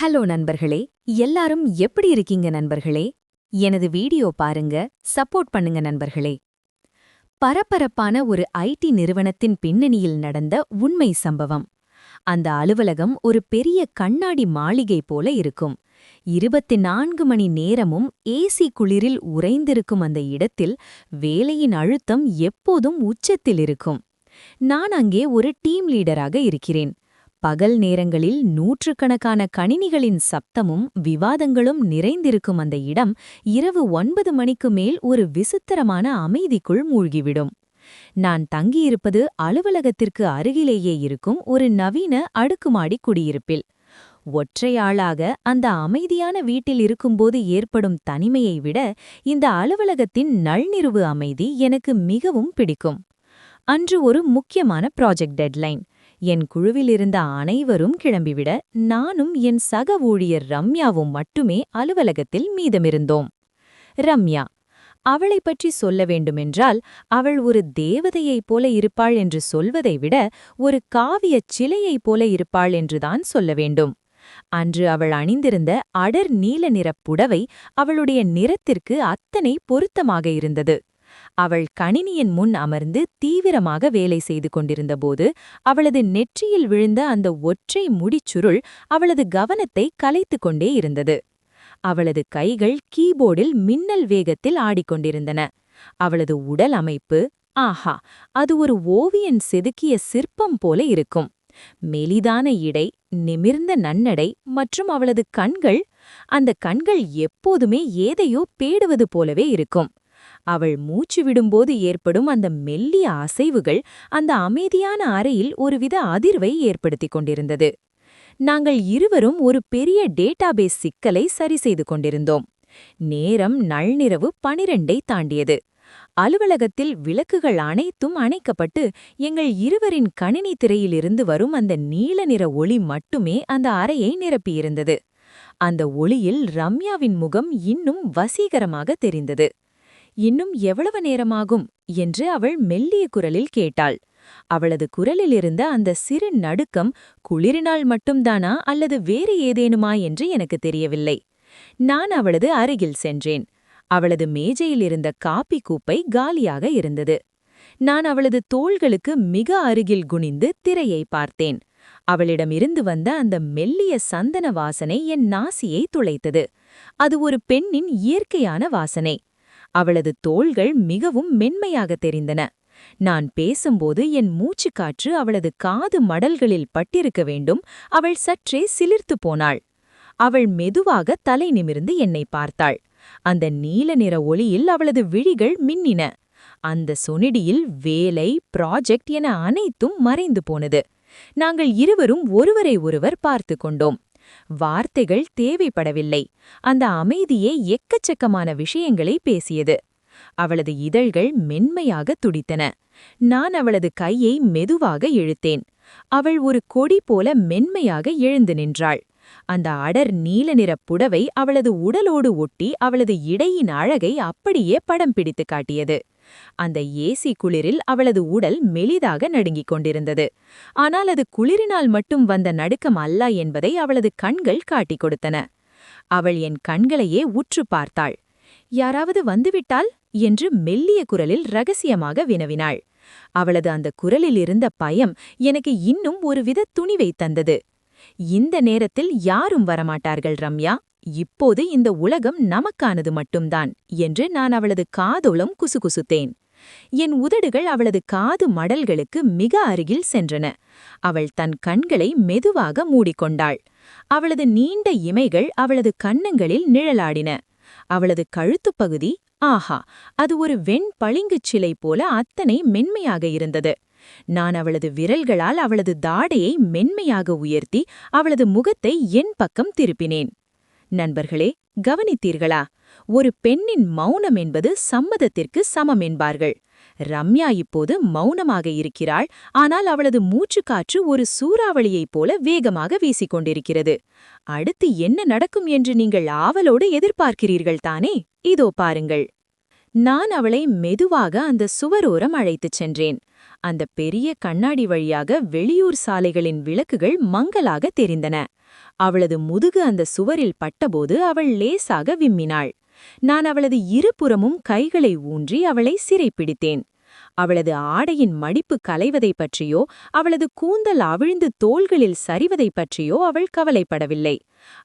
Hello நண்பர்களே எல்லாரும் எப்படி இருக்கீங்க நண்பர்களே? எனது வீடியோ பாருங்க சப்போர்ட் பண்ணுங்க நண்பர்களே. பரபரப்பான ஒரு ஐடி நிறுவனத்தின் பின்னணியில் நடந்த உண்மை சம்பவம். அந்த அலுவலகம் ஒரு பெரிய கண்ணாடி மாளிகை போல இருக்கும். இருபத்தி நான்கு மணி நேரமும் ஏசி குளிரில் உறைந்திருக்கும் அந்த இடத்தில் வேலையின் அழுத்தம் எப்போதும் உச்சத்தில் இருக்கும். நான் அங்கே ஒரு டீம் லீடராக இருக்கிறேன். பகல் நேரங்களில் நூற்றுக்கணக்கான கணினிகளின் சப்தமும் விவாதங்களும் நிறைந்திருக்கும் அந்த இடம் இரவு ஒன்பது மணிக்கு மேல் ஒரு விசித்திரமான அமைதிக்குள் மூழ்கிவிடும். நான் தங்கியிருப்பது அலுவலகத்திற்கு அருகிலேயே இருக்கும் ஒரு நவீன அடுக்குமாடி குடியிருப்பில். ஒற்றையாளாக அந்த அமைதியான வீட்டில் இருக்கும்போது ஏற்படும் தனிமையை விட இந்த அலுவலகத்தின் நள்நிறுவு அமைதி எனக்கு மிகவும் பிடிக்கும். அன்று ஒரு முக்கியமான ப்ராஜெக்ட் டெட்லைன். என் குழுவிலிருந்த அனைவரும் கிளம்பிவிட நானும் என் சக ஊழியர் ரம்யாவும் மட்டுமே அலுவலகத்தில் மீதமிருந்தோம். ரம்யா அவளை பற்றி சொல்ல வேண்டுமென்றால் அவள் ஒரு தேவதையைப் போல இருப்பாள் என்று சொல்வதை விட ஒரு காவியச் சிலையைப் போல இருப்பாள் என்றுதான் சொல்ல வேண்டும். அன்று அவள் அணிந்திருந்த அடர் நீல நிறப் புடவை அவளுடைய நிறத்திற்கு அத்தனை பொருத்தமாக இருந்தது. அவள் கணினியின் முன் அமர்ந்து தீவிரமாக வேலை செய்து கொண்டிருந்தபோது அவளது நெற்றியில் விழுந்த அந்த ஒற்றை முடிச்சுருள் அவளது கவனத்தை கலைத்து கொண்டே இருந்தது. அவளது கைகள் கீபோர்டில் மின்னல் வேகத்தில் ஆடிக்கொண்டிருந்தன. அவளது உடல் அமைப்பு ஆஹா அது ஒரு ஓவியன் செதுக்கிய சிற்பம் போல இருக்கும். மெலிதான இடை நிமிர்ந்த நன்னடை மற்றும் அவளது கண்கள் அந்த கண்கள் எப்போதுமே ஏதையோ பேடுவது போலவே இருக்கும். அவள் மூச்சு விடும்போது ஏற்படும் அந்த மெல்லிய அசைவுகள் அந்த அமைதியான அறையில் ஒருவித அதிர்வை ஏற்படுத்திக் கொண்டிருந்தது. நாங்கள் இருவரும் ஒரு பெரிய டேட்டாபேஸ் சிக்கலை சரி செய்து கொண்டிருந்தோம். நேரம் நள்ளிரவு பனிரெண்டை தாண்டியது. அலுவலகத்தில் விளக்குகள் அனைத்தும் அணைக்கப்பட்டு எங்கள் இருவரின் கணினி திரையிலிருந்து வரும் அந்த நீல நிற ஒளி மட்டுமே அந்த அறையை நிரப்பியிருந்தது. அந்த ஒளியில் ரம்யாவின் முகம் இன்னும் வசீகரமாக தெரிந்தது. இன்னும் எவ்வளவு நேரமாகும்? என்று அவள் மெல்லிய குரலில் கேட்டாள். அவளது குரலிலிருந்த அந்த சிறு நடுக்கம் குளிரினால் மட்டும்தானா அல்லது வேறு ஏதேனுமா என்று எனக்கு தெரியவில்லை. நான் அவளது அருகில் சென்றேன். அவளது மேஜையில் இருந்த காப்பி கூப்பை காலியாக இருந்தது. நான் அவளது தோள்களுக்கு மிக அருகில் குனிந்து திரையை பார்த்தேன். அவளிடமிருந்து வந்த அந்த மெல்லிய சந்தன வாசனை என் நாசியை துளைத்தது. அது ஒரு பெண்ணின் இயற்கையான வாசனை. அவளது தோள்கள் மிகவும் மென்மையாக தெரிந்தன. நான் பேசும்போது என் மூச்சுக்காற்று அவளது காது மடல்களில் பட்டிருக்க வேண்டும். அவள் சற்றே சிலிர்த்து போனாள். அவள் மெதுவாக தலை நிமிர்ந்து என்னை பார்த்தாள். அந்த நீல நிற ஒளியில் அவளது விழிகள் மின்னின. அந்த சொனிடியில் வேலை ப்ராஜெக்ட் என அனைத்தும் மறைந்து போனது. நாங்கள் இருவரும் ஒருவரை ஒருவர் பார்த்து கொண்டோம். வார்த்தைகள் தேவைப்படவில்லை. அந்த அமைதியே எக்கச்சக்கமான விஷயங்களை பேசியது. அவளது இதழ்கள் மென்மையாக துடித்தன. நான் அவளது கையை மெதுவாக இழுத்தேன். அவள் ஒரு கொடி போல மென்மையாக எழுந்து நின்றாள். அந்த அடர் நீல நிறப் புடவை அவளது உடலோடு ஒட்டி அவளது இடையின் அழகை அப்படியே படம் பிடித்து காட்டியது. அந்த ஏசி குளிரில் அவளது உடல் மெலிதாக நடுங்கிக் கொண்டிருந்தது. ஆனால் அது குளிரினால் மட்டும் வந்த நடுக்கம் அல்ல என்பதை அவளது கண்கள் காட்டிக் கொடுத்தன. அவள் என் கண்களையே உற்று பார்த்தாள். யாராவது வந்துவிட்டால்? என்று மெல்லிய குரலில் ரகசியமாக வினவினாள். அவளது அந்த குரலில் இருந்த பயம் எனக்கு இன்னும் ஒருவித துணிவை தந்தது. இந்த நேரத்தில் யாரும் வரமாட்டார்கள் ரம்யா. இப்போது இந்த உலகம் நமக்கானது மட்டும்தான் என்று நான் அவளது காதோளம் குசுகுசுத்தேன். என் உதடுகள் அவளது காது மடல்களுக்கு மிக அருகில் சென்றன. அவள் தன் கண்களை மெதுவாக மூடிக்கொண்டாள். அவளது நீண்ட இமைகள் அவளது கன்னங்களில் நிழலாடின. அவளது கழுத்துப் பகுதி ஆஹா அது ஒரு வெண் பளிங்குச் சிலை போல அத்தனை மென்மையாக இருந்தது. நான் அவளது விரல்களால் அவளது தாடையை மென்மையாக உயர்த்தி அவளது முகத்தை என் பக்கம் திருப்பினேன். நண்பர்களே கவனித்தீர்களா? ஒரு பெண்ணின் மௌனம் என்பது சம்மதத்திற்கு சமம் என்பார்கள். ரம்யா இப்போது மௌனமாக இருக்கிறாள் ஆனால் அவளது மூச்சுக்காற்று ஒரு சூறாவளியைப் போல வேகமாக வீசிக்கொண்டிருக்கிறது. அடுத்து என்ன நடக்கும் என்று நீங்கள் ஆவலோடு எதிர்பார்க்கிறீர்கள் தானே இதோ பாருங்கள். நான் அவளை மெதுவாக அந்த சுவரோரம் அழைத்துச் சென்றேன். அந்த பெரிய கண்ணாடி வழியாக வெளியூர் சாலைகளின் விளக்குகள் மங்கலாக தெரிந்தன. அவளது முதுகு அந்த சுவரில் பட்டபோது அவள் லேசாக விம்மினாள். நான் அவளது இருபுறமும் கைகளை ஊன்றி அவளை சிறைப்பிடித்தேன். அவளது ஆடையின் மடிப்பு கலைவதைப் பற்றியோ அவளது கூந்தல் அவிழ்ந்து தோள்களில் சரிவதைப் பற்றியோ அவள் கவலைப்படவில்லை.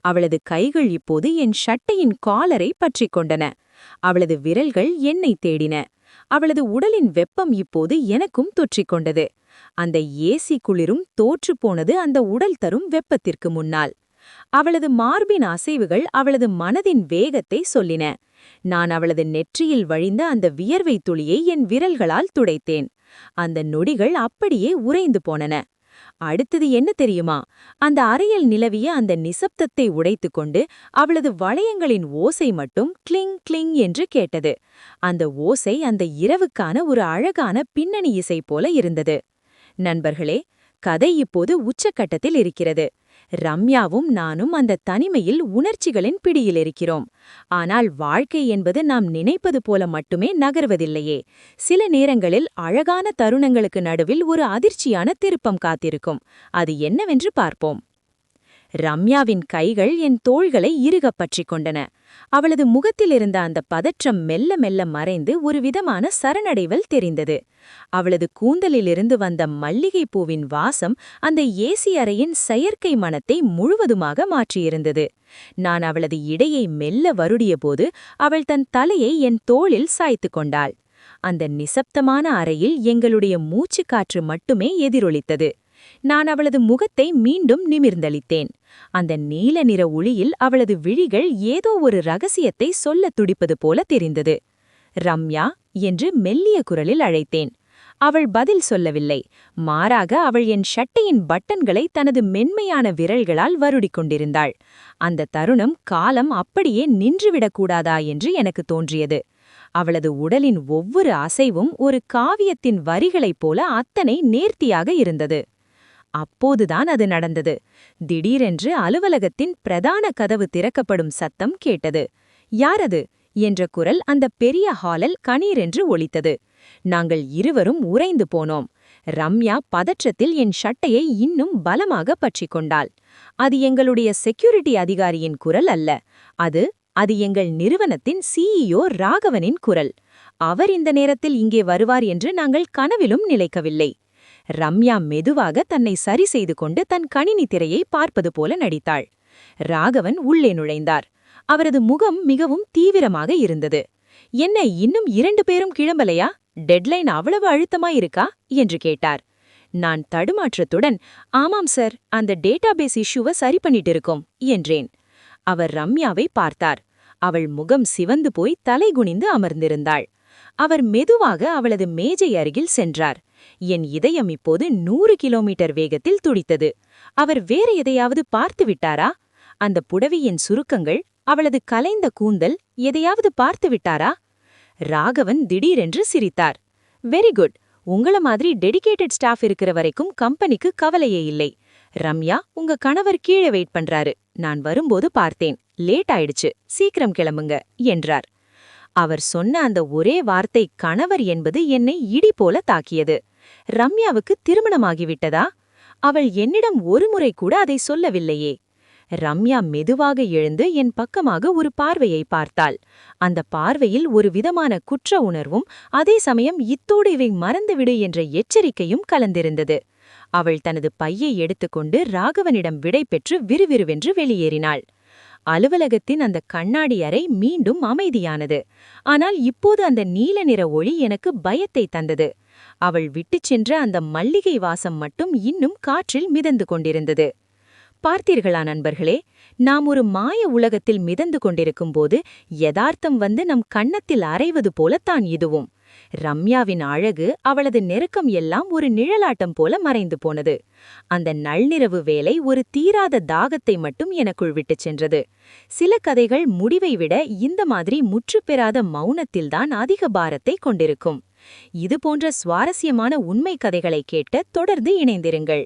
அவளது கைகள் இப்போது என் ஷட்டையின் காலரை பற்றிக் கொண்டன. அவளது விரல்கள் என்னை தேடின. அவளது உடலின் வெப்பம் இப்போது எனக்கும் தொற்றிக்கொண்டது அந்த ஏசி குளிரும் தோற்றுப்போனது அந்த உடல் தரும் வெப்பத்திற்கு முன்னால். அவளது மார்பின் அசைவுகள் அவளது மனதின் வேகத்தை சொல்லின. நான் அவளது நெற்றியில் வழிந்த அந்த வியர்வை துளியை என் விரல்களால் துடைத்தேன். அந்த நொடிகள் அப்படியே உறைந்து போனன. அடுத்தது என்ன தெரியுமா? அந்த அறையில் நிலவிய அந்த நிசப்தத்தை உடைத்துக்கொண்டு அவளது வளையங்களின் ஓசை மட்டும் கிளிங் கிளிங் என்று கேட்டது. அந்த ஓசை அந்த இரவுக்கான ஒரு அழகான பின்னணி இசை போல இருந்தது. நண்பர்களே கதை இப்போது உச்சக்கட்டத்தில் இருக்கிறது. ரம்யாவும் நானும் அந்த தனிமையில் உணர்ச்சிகளின் பிடியில் இருக்கிறோம். ஆனால் வாழ்க்கை என்பது நாம் நினைப்பது போல மட்டுமே நகர்வதில்லையே. சில நேரங்களில் அழகான தருணங்களுக்கு நடுவில் ஒரு அதிர்ச்சியான திருப்பம் காத்திருக்கும். அது என்னவென்று பார்ப்போம். ரம்யாவின் கைகள் என் தோள்களை இறுகப்பற்றிக் கொண்டன. அவளது முகத்திலிருந்த அந்த பதற்றம் மெல்ல மெல்ல மறைந்து ஒரு விதமான சரணடைவல் தெரிந்தது. அவளது கூந்தலிலிருந்து வந்த மல்லிகைப்பூவின் வாசம் அந்த ஏசி அறையின் செயற்கை மனத்தை முழுவதுமாக மாற்றியிருந்தது. நான் அவளது இடையை மெல்ல வருடியபோது அவள் தன் தலையை என் தோளில் சாய்த்து கொண்டாள். அந்த நிசப்தமான அறையில் எங்களுடைய மூச்சுக்காற்று மட்டுமே எதிரொலித்தது. நான் அவளது முகத்தை மீண்டும் நிமிர்ந்தளித்தேன். அந்த நீல நிற ஒளியில் அவளது விழிகள் ஏதோ ஒரு ரகசியத்தை சொல்ல துடிப்பது போல தெரிந்தது. ரம்யா என்று மெல்லிய குரலில் அழைத்தேன். அவள் பதில் சொல்லவில்லை. மாறாக அவள் என் ஷட்டையின் பட்டன்களை தனது மென்மையான விரல்களால் வருடிக் கொண்டிருந்தாள். அந்த தருணம் காலம் அப்படியே நின்றுவிடக்கூடாதா என்று எனக்கு தோன்றியது. அவளது உடலின் ஒவ்வொரு அசைவும் ஒரு காவியத்தின் வரிகளைப் போல அத்தனை நேர்த்தியாக இருந்தது. அப்போதுதான் அது நடந்தது. திடீரென்று அலுவலகத்தின் பிரதான கதவு திறக்கப்படும் சத்தம் கேட்டது. யாரது? என்ற குரல் அந்த பெரிய ஹாலில் கணீரென்று ஒலித்தது. நாங்கள் இருவரும் உறைந்து போனோம். ரம்யா பதற்றத்தில் என் ஷட்டையை இன்னும் பலமாக பற்றிக் கொண்டாள். அது எங்களுடைய செக்யூரிட்டி அதிகாரியின் குரல் அல்ல. அது அது எங்கள் நிறுவனத்தின் சிஇஓ ராகவனின் குரல். அவர் இந்த நேரத்தில் இங்கே வருவார் என்று நாங்கள் கனவிலும் நிலைக்கவில்லை. ரம்யா மெதுவாக தன்னை சரி செய்து கொண்டு தன் கணினி திரையை பார்ப்பது போல நடித்தாள். ராகவன் உள்ளே நுழைந்தார். அவரது முகம் மிகவும் தீவிரமாக இருந்தது. என்ன இன்னும் இரண்டு பேரும் கிளம்பலையா? டெட்லைன் அவ்வளவு அழுத்தமாயிருக்கா? என்று கேட்டார். நான் தடுமாற்றத்துடன் ஆமாம் சார் அந்த டேட்டாபேஸ் இஷ்யூவை சரி பண்ணிட்டு இருக்கோம் என்றேன். அவர் ரம்யாவை பார்த்தார். அவள் முகம் சிவந்து போய் தலைகுனிந்து அமர்ந்திருந்தாள். அவர் மெதுவாக அவளது மேஜை அருகில் சென்றார். என் இதயம் இப்போது நூறு கிலோமீட்டர் வேகத்தில் துடித்தது. அவர் வேற எதையாவது பார்த்து விட்டாரா? அந்த புடவியின் சுருக்கங்கள் அவளது கலைந்த கூந்தல் எதையாவது பார்த்து விட்டாரா? ராகவன் திடீரென்று சிரித்தார். Very good. உங்கள மாதிரி டெடிகேட்டட் ஸ்டாஃப் இருக்கிற வரைக்கும் கம்பெனிக்கு கவலையே இல்லை. ரம்யா உங்க கணவர் கீழே வெயிட் பண்றாரு. நான் வரும்போது பார்த்தேன். லேட் ஆயிடுச்சு. சீக்கிரம் கிளம்புங்க என்றார். அவர் சொன்ன அந்த ஒரே வார்த்தை கணவர் என்பது என்னை இடி போல தாக்கியது. ரம்யாவுக்கு திருமணமாகிவிட்டதா? அவள் என்னிடம் ஒருமுறை கூட அதை சொல்லவில்லையே. ரம்யா மெதுவாக எழுந்து என் பக்கமாக ஒரு பார்வையை பார்த்தாள். அந்த பார்வையில் ஒரு விதமான குற்ற உணர்வும் அதே சமயம் இத்தோடு இவை மறந்துவிடு என்ற எச்சரிக்கையும் கலந்திருந்தது. அவள் தனது பையை எடுத்துக்கொண்டு ராகவனிடம் விடை பெற்று விறுவிறுவென்று வெளியேறினாள். அலுவலகத்தின் அந்த கண்ணாடி அறை மீண்டும் அமைதியானது. ஆனால் இப்போது அந்த நீல நிற ஒளி எனக்கு பயத்தை தந்தது. அவள் விட்டுச் சென்ற அந்த மல்லிகை வாசம் மட்டும் இன்னும் காற்றில் மிதந்து கொண்டிருந்தது. பார்த்தீர்களா நண்பர்களே நாம் ஒரு மாய உலகத்தில் மிதந்து கொண்டிருக்கும்போது யதார்த்தம் வந்து நம் கன்னத்தில் அரைவது போலத்தான் இதுவும். ரம்யாவின் அழகு அவளது நெருக்கம் எல்லாம் ஒரு நிழலாட்டம் போல மறைந்து போனது. அந்த நள்ளிரவு வேலை ஒரு தீராத தாகத்தை மட்டும் எனக்குள் விட்டுச் சென்றது. சில கதைகள் முடிவை விட இந்த மாதிரி முற்றுப்பெறாத மௌனத்தில்தான் அதிக பாரத்தை கொண்டிருக்கும். இது போன்ற சுவாரஸ்யமான உண்மை கதைகளை கேட்ட தொடர்ந்து இணைந்திருங்கள்.